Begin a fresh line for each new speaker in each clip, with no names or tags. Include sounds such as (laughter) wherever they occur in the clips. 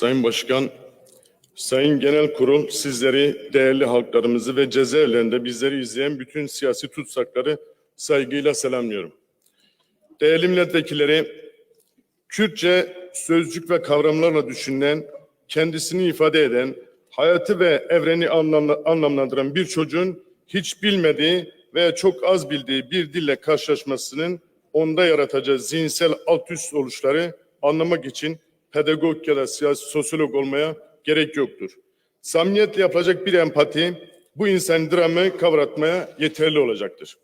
Sayın Başkan, Sayın Genel Kurul sizleri, değerli halklarımızı ve cezaevlerinde bizleri izleyen bütün siyasi tutsakları saygıyla selamlıyorum. Değerli milletvekilleri, Kürtçe sözcük ve kavramlarla düşünülen, kendisini ifade eden, hayatı ve evreni anlamla, anlamlandıran bir çocuğun hiç bilmediği veya çok az bildiği bir dille karşılaşmasının onda yaratacağı zihinsel alt üst oluşları anlamak için pedagog ya da siyasi sosyolog olmaya gerek yoktur. Samimiyetle yapılacak bir empati bu insan dramı kavratmaya yeterli olacaktır.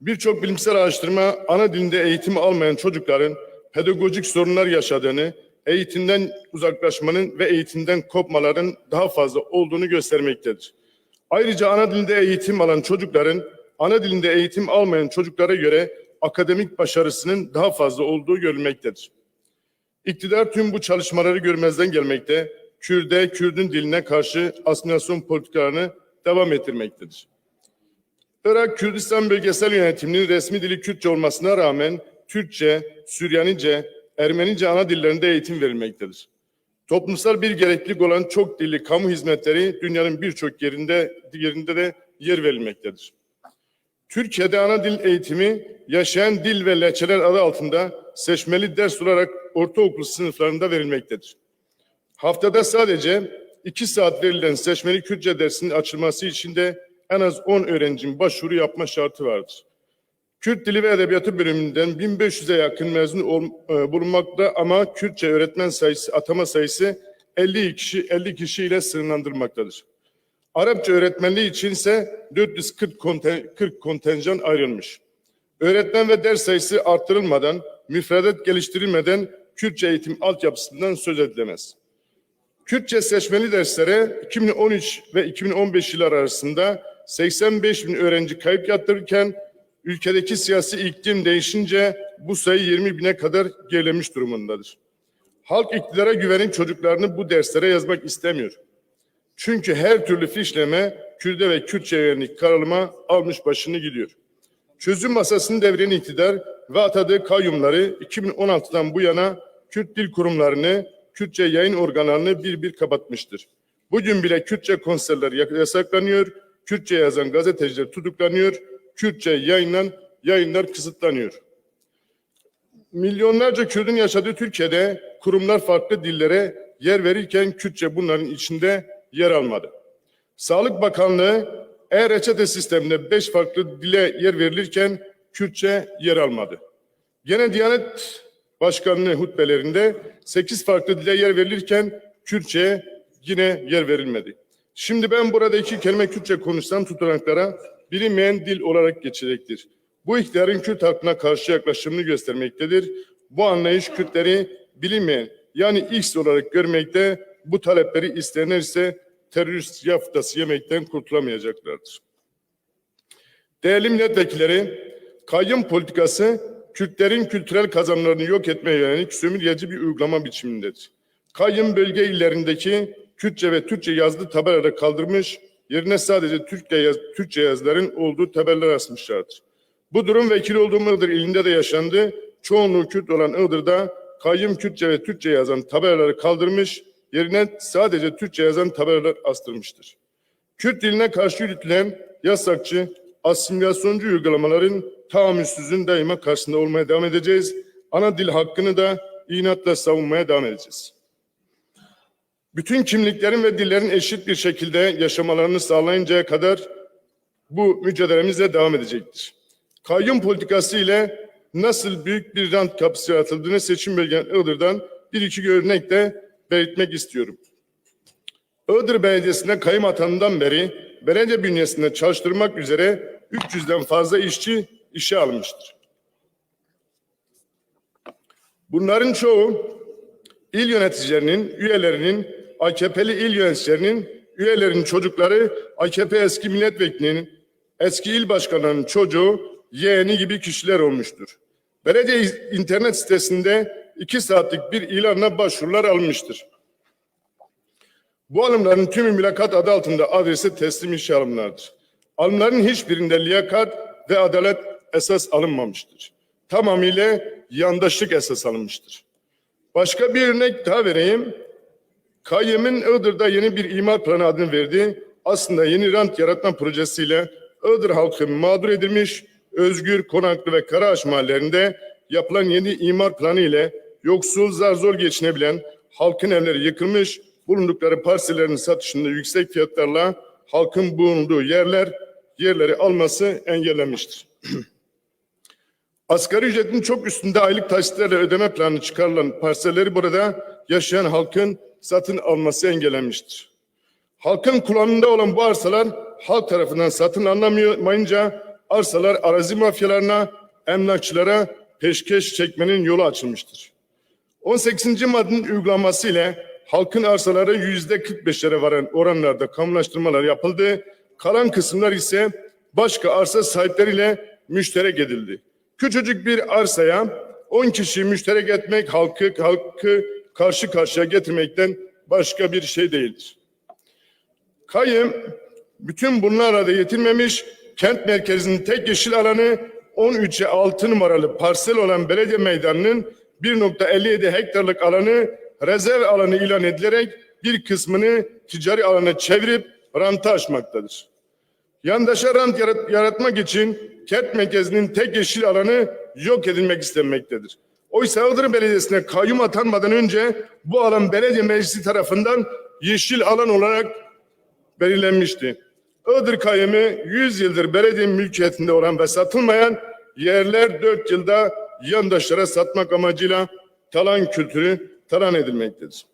Birçok bilimsel araştırma ana dilinde eğitim almayan çocukların pedagojik sorunlar yaşadığını, eğitimden uzaklaşmanın ve eğitimden kopmaların daha fazla olduğunu göstermektedir. Ayrıca ana dilinde eğitim alan çocukların ana dilinde eğitim almayan çocuklara göre akademik başarısının daha fazla olduğu görülmektedir. İktidar tüm bu çalışmaları görmezden gelmekte, Kürde, Kürdün diline karşı asimilasyon politikalarını devam ettirmektedir. Irak Kürdistan Bölgesel Yönetiminin resmi dili Kürtçe olmasına rağmen Türkçe, Süryanice, Ermenice ana dillerinde eğitim verilmektedir. Toplumsal bir gereklilik olan çok dilli kamu hizmetleri dünyanın birçok yerinde yerinde de yer verilmektedir. Türkiye'de ana dil eğitimi yaşayan dil ve lehçeler adı altında seçmeli ders olarak ortaokul sınıflarında verilmektedir. Haftada sadece iki saat verilen seçmeli Kürtçe dersinin açılması için de en az 10 öğrencinin başvuru yapma şartı vardır. Kürt Dili ve Edebiyatı bölümünden 1500'e yakın mezun e, bulunmakta ama Kürtçe öğretmen sayısı, atama sayısı 50 kişi 50 kişi ile sınırlandırılmaktadır. Arapça öğretmenliği için ise 440 konten, 40 kontenjan ayrılmış. Öğretmen ve ders sayısı arttırılmadan, müfredat geliştirilmeden Kürtçe eğitim altyapısından söz edilemez. Kürtçe seçmeli derslere 2013 ve 2015 yıllar arasında 85 bin öğrenci kayıp yaptırırken ülkedeki siyasi iklim değişince bu sayı 20 bine kadar gerilemiş durumundadır. Halk iktidara güvenip çocuklarını bu derslere yazmak istemiyor. Çünkü her türlü fişleme Kürde ve Kürtçe yönelik karalıma almış başını gidiyor. Çözüm masasını deviren iktidar ve atadığı kayyumları 2016'dan bu yana Kürt dil kurumlarını, Kürtçe yayın organlarını bir bir kapatmıştır. Bugün bile Kürtçe konserler yasaklanıyor, Kürtçe yazan gazeteciler tutuklanıyor, Kürtçe yayınlanan yayınlar kısıtlanıyor. Milyonlarca Kürt'ün yaşadığı Türkiye'de kurumlar farklı dillere yer verirken Kürtçe bunların içinde yer almadı. Sağlık Bakanlığı e-reçete sisteminde beş farklı dile yer verilirken Kürtçe yer almadı. Gene Diyanet Başkanlığı hutbelerinde sekiz farklı dile yer verilirken Kürtçe'ye yine yer verilmedi. Şimdi ben burada iki kelime Kürtçe konuşsam tutanaklara bilinmeyen dil olarak geçecektir. Bu iktidarın Kürt halkına karşı yaklaşımını göstermektedir. Bu anlayış Kürtleri bilinmeyen yani X olarak görmekte bu talepleri isteyenler ise terörist yaftası yemekten kurtulamayacaklardır. Değerli milletvekilleri, kayyum politikası Kürtlerin kültürel kazanımlarını yok etmeye yönelik sömürgeci bir uygulama biçimindedir. Kayyum bölge illerindeki Kürtçe ve Türkçe yazılı tabelaları kaldırmış, yerine sadece Türkçe, yaz, Türkçe yazıların olduğu tabelalar asmışlardır. Bu durum vekil olduğum Iğdır ilinde de yaşandı. Çoğunluğu Kürt olan Iğdır'da kayyum Kürtçe ve Türkçe yazan tabelaları kaldırmış, yerine sadece Türkçe yazan tabelalar astırmıştır. Kürt diline karşı yürütülen yasakçı, asimilasyoncu uygulamaların tahammülsüzün daima karşısında olmaya devam edeceğiz. Ana dil hakkını da inatla savunmaya devam edeceğiz. Bütün kimliklerin ve dillerin eşit bir şekilde yaşamalarını sağlayıncaya kadar bu mücadelemizle devam edecektir. Kayyum politikası ile nasıl büyük bir rant kapısı yaratıldığını seçim bölgen Iğdır'dan bir iki örnek de belirtmek istiyorum. Iğdır Belediyesi'ne kayyum atanından beri belediye bünyesinde çalıştırmak üzere 300'den fazla işçi işe alınmıştır. Bunların çoğu il yöneticilerinin, üyelerinin, AKP'li il yöneticilerinin, üyelerinin çocukları, AKP eski milletvekilinin, eski il başkanlarının çocuğu, yeğeni gibi kişiler olmuştur. Belediye internet sitesinde iki saatlik bir ilanla başvurular alınmıştır. Bu alımların tümü mülakat adı altında adrese teslim işe alımlardır. Alımların hiçbirinde liyakat ve adalet esas alınmamıştır. Tamamıyla yandaşlık esas alınmıştır. Başka bir örnek daha vereyim. Kayyem'in Iğdır'da yeni bir imar planı adını verdiği aslında yeni rant yaratma projesiyle Iğdır halkı mağdur edilmiş, Özgür, Konaklı ve Karaağaç mahallelerinde yapılan yeni imar planı ile yoksul, zar zor geçinebilen halkın evleri yıkılmış, bulundukları parsellerin satışında yüksek fiyatlarla halkın bulunduğu yerler, yerleri alması engellenmiştir. (clears throat) Asgari ücretin çok üstünde aylık taksitlerle ödeme planı çıkarılan parselleri burada yaşayan halkın satın alması engellenmiştir. Halkın kullanımında olan bu arsalar halk tarafından satın alınamayınca arsalar arazi mafyalarına, emlakçılara peşkeş çekmenin yolu açılmıştır. 18. maddenin uygulaması ile halkın arsaları yüzde 45'lere varan oranlarda kamulaştırmalar yapıldı. Kalan kısımlar ise başka arsa sahipleriyle müşterek edildi. Küçücük bir arsaya 10 kişi müşterek etmek halkı halkı karşı karşıya getirmekten başka bir şey değildir. Kayım bütün bunlarla da yetinmemiş kent merkezinin tek yeşil alanı 13'e 6 numaralı parsel olan belediye meydanının 1.57 hektarlık alanı rezerv alanı ilan edilerek bir kısmını ticari alana çevirip ranta açmaktadır. Yandaşa rant yarat- yaratmak için kent merkezinin tek yeşil alanı yok edilmek istenmektedir. Oysa Iğdır Belediyesi'ne kayyum atanmadan önce bu alan belediye meclisi tarafından yeşil alan olarak belirlenmişti. Iğdır kayyumu 100 yıldır belediye mülkiyetinde olan ve satılmayan yerler 4 yılda yandaşlara satmak amacıyla talan kültürü talan edilmektedir.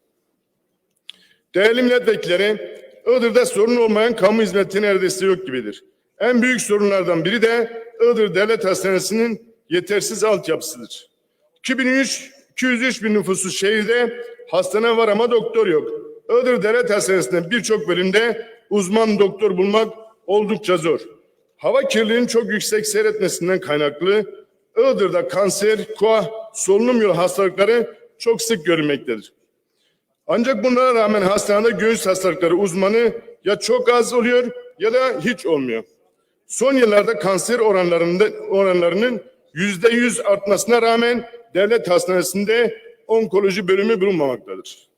Değerli milletvekilleri, Iğdır'da sorun olmayan kamu hizmeti neredeyse yok gibidir. En büyük sorunlardan biri de Iğdır Devlet Hastanesi'nin yetersiz altyapısıdır. 2003 203 bin nüfuslu şehirde hastane var ama doktor yok. Iğdır Devlet Hastanesi'nde birçok bölümde uzman doktor bulmak oldukça zor. Hava kirliliğinin çok yüksek seyretmesinden kaynaklı Iğdır'da kanser, kuah, solunum yolu hastalıkları çok sık görülmektedir. Ancak bunlara rağmen hastanede göğüs hastalıkları uzmanı ya çok az oluyor ya da hiç olmuyor. Son yıllarda kanser oranlarında oranlarının yüzde yüz artmasına rağmen devlet hastanesinde onkoloji bölümü bulunmamaktadır.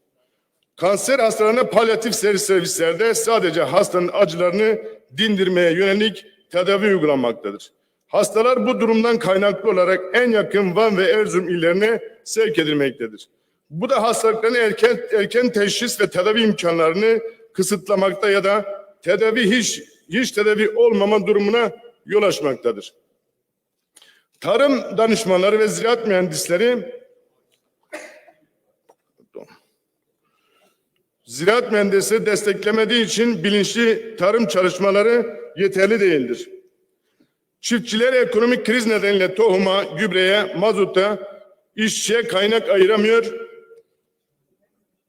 Kanser hastalarına palyatif servis servislerde sadece hastanın acılarını dindirmeye yönelik tedavi uygulanmaktadır. Hastalar bu durumdan kaynaklı olarak en yakın Van ve Erzurum illerine sevk edilmektedir. Bu da hastalıkların erken, erken teşhis ve tedavi imkanlarını kısıtlamakta ya da tedavi hiç, hiç tedavi olmama durumuna yol açmaktadır. Tarım danışmanları ve ziraat mühendisleri ziraat mühendisi desteklemediği için bilinçli tarım çalışmaları yeterli değildir. Çiftçiler ekonomik kriz nedeniyle tohuma, gübreye, mazuta, işçiye kaynak ayıramıyor.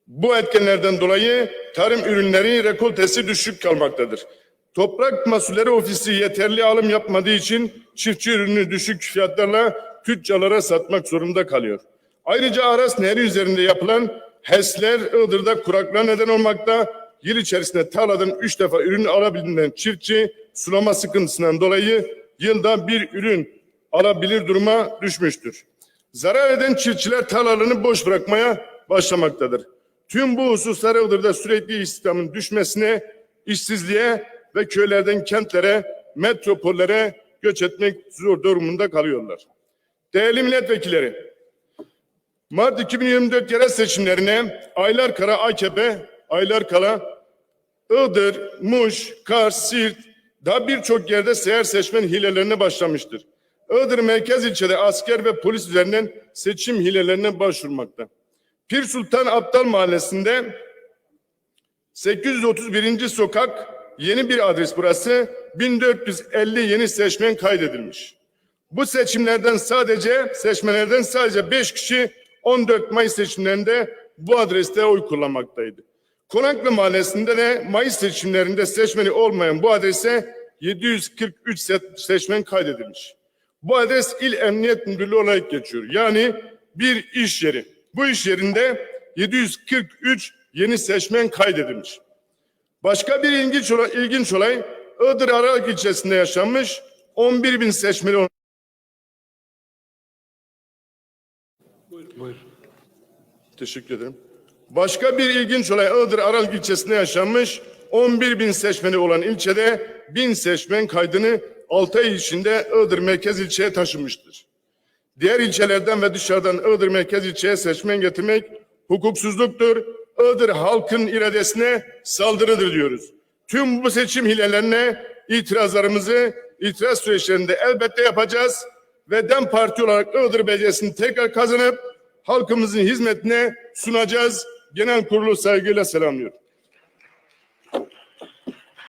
Bu etkenlerden dolayı tarım ürünleri rekoltesi düşük kalmaktadır. Toprak Mahsulleri Ofisi yeterli alım yapmadığı için çiftçi ürünü düşük fiyatlarla tüccarlara satmak zorunda kalıyor. Ayrıca Aras Nehri üzerinde yapılan HES'ler Iğdır'da kuraklığa neden olmakta. Yıl içerisinde tarladan üç defa ürün alabilen çiftçi sulama sıkıntısından dolayı yılda bir ürün alabilir duruma düşmüştür. Zarar eden çiftçiler tarlalarını boş bırakmaya başlamaktadır. Tüm bu hususlar Iğdır'da sürekli istihdamın düşmesine, işsizliğe ve köylerden kentlere, metropollere göç etmek zor durumunda kalıyorlar. Değerli milletvekilleri, Mart 2024 yerel seçimlerine aylar kala AKP, aylar kala Iğdır, Muş, Kars, Siirt daha birçok yerde seyahat seçmen hilelerine başlamıştır. Iğdır merkez ilçede asker ve polis üzerinden seçim hilelerine başvurmakta. Pir Sultan Aptal Mahallesi'nde 831. sokak yeni bir adres burası 1450 yeni seçmen kaydedilmiş. Bu seçimlerden sadece seçmenlerden sadece 5 kişi 14 Mayıs seçimlerinde bu adreste oy kullanmaktaydı. Konaklı Mahallesi'nde de Mayıs seçimlerinde seçmeni olmayan bu adrese 743 se- seçmen kaydedilmiş. Bu adres İl Emniyet Müdürlüğü olarak geçiyor. Yani bir iş yeri. Bu iş yerinde 743 yeni seçmen kaydedilmiş. Başka bir ilginç olay, ilginç olay Iğdır Aralık ilçesinde yaşanmış 11 bin seçmeni olan Teşekkür ederim. Başka bir ilginç olay Iğdır Aral ilçesinde yaşanmış. 11 bin seçmeni olan ilçede bin seçmen kaydını 6 ay içinde Iğdır merkez ilçeye taşımıştır. Diğer ilçelerden ve dışarıdan Iğdır merkez ilçeye seçmen getirmek hukuksuzluktur. Iğdır halkın iradesine saldırıdır diyoruz. Tüm bu seçim hilelerine itirazlarımızı itiraz süreçlerinde elbette yapacağız ve DEM Parti olarak Iğdır Belediyesi'ni tekrar kazanıp halkımızın hizmetine sunacağız. Genel kurulu saygıyla selamlıyorum.